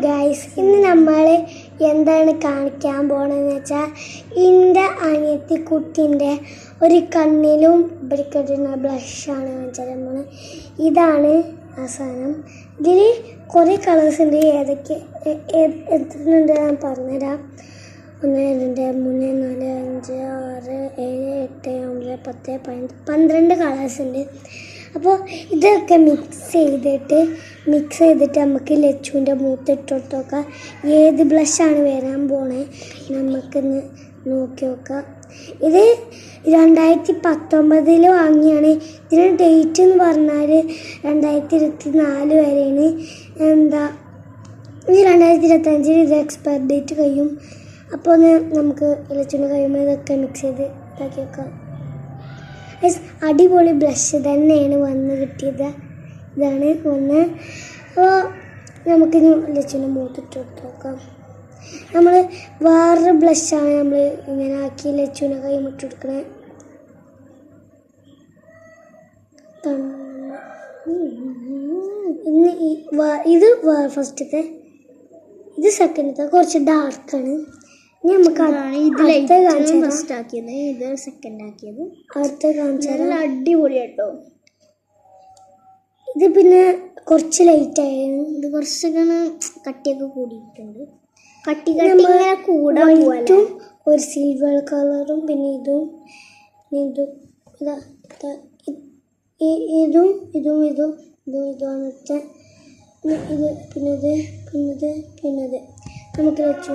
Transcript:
Guys ഇന്ന് നമ്മൾ എന്താണ് കാണിക്കാൻ പോണെന്ന് വെച്ചാൽ എന്റെ അനിയത്തി കുട്ടിന്റെ ഒരു കണ്ണിലും ഇവിടേക്കിടുന്ന ബ്ലഷാണ് വെച്ചാൽ നമ്മൾ ഇതാണ് സാധനം. ഇതിൽ കുറേ കളേഴ്സ് ഉണ്ട് ഏതൊക്കെ എ- എ- ഞാൻ പറഞ്ഞുതരാം. ഒന്ന് രണ്ട് മൂന്ന് നാല് അഞ്ച് ആറ് ഏഴ് എട്ട് ഒമ്പത് പത്ത് പന്ത്രണ്ട് കളേഴ്സ് ഉണ്ട് അപ്പോൾ ഇതൊക്കെ മിക്സ് ചെയ്തിട്ട് മിക്സ് ചെയ്തിട്ട് നമുക്ക് ലച്ചുവിന്റെ മൂത്ത് ഇട്ടിട്ട് നോക്കാം ഏത് ബ്ലഷാണ് വരാൻ പോണേ നമുക്കൊന്ന് നോക്കി നോക്കാം. ഇത് രണ്ടായിരത്തി പത്തൊമ്പതിൽ വാങ്ങിയാണ്. ഇതിന് ഡേറ്റ് എന്ന് പറഞ്ഞാൽ രണ്ടായിരത്തി ഇരുപത്തി നാല് വരെയാണ്. എന്താ ഇനി രണ്ടായിരത്തി ഇരുപത്തഞ്ചിൽ ഇത് എക്സ്പയർ ഡേറ്റ് കഴിയും. അപ്പോൾ ഒന്ന് നമുക്ക് ഇലച്ചുണ്ട് കഴിയുമ്പോൾ ഇതൊക്കെ മിക്സ് ചെയ്ത് ഇതാക്കി വെക്കാം. Guys, അടിപൊളി ബ്ലഷ് തന്നെയാണ് വന്ന് കിട്ടിയത്. ഇതാണ് വന്ന് അപ്പോൾ നമുക്കിനി ലച്ചുവിന്റെ മൂത്തിട്ട് കൊടുത്ത് നോക്കാം. നമ്മൾ വേറൊരു ബ്ലഷാണ് നമ്മൾ ഇങ്ങനെ ആക്കി ലച്ചുവിനെ കൈമിട്ട് കൊടുക്കണേ. ഇന്ന് ഇത് ഫസ്റ്റത്തെ ഇത് സെക്കൻഡത്തെ കുറച്ച് ഡാർക്കാണ് നമുക്ക് ഇത്. ഫസ്റ്റ് ആക്കിയത് ഇത് സെക്കൻഡ് ആക്കിയത്? അടുത്ത അടിപൊളി കേട്ടോ. ഇത് പിന്നെ കുറച്ച് ലൈറ്റ് ആയിരുന്നു ഇത് കുറച്ചൊക്കെ കട്ടിയൊക്കെ കൂടിയിട്ടുണ്ട്. കട്ടി കട്ടി കൂടാൻ വൈറ്റും ഒരു സിൽവർ കളറും പിന്നെ ഇതും ഇതും ഇതാ ഇതാ ഇതും ഇതും ഇതും ഇതും ഇതുമാണ് ഇത് പിന്നെ ഇത് പിന്നെ ഇത് പിന്നെ ഇത്. നമുക്ക് വെച്ചു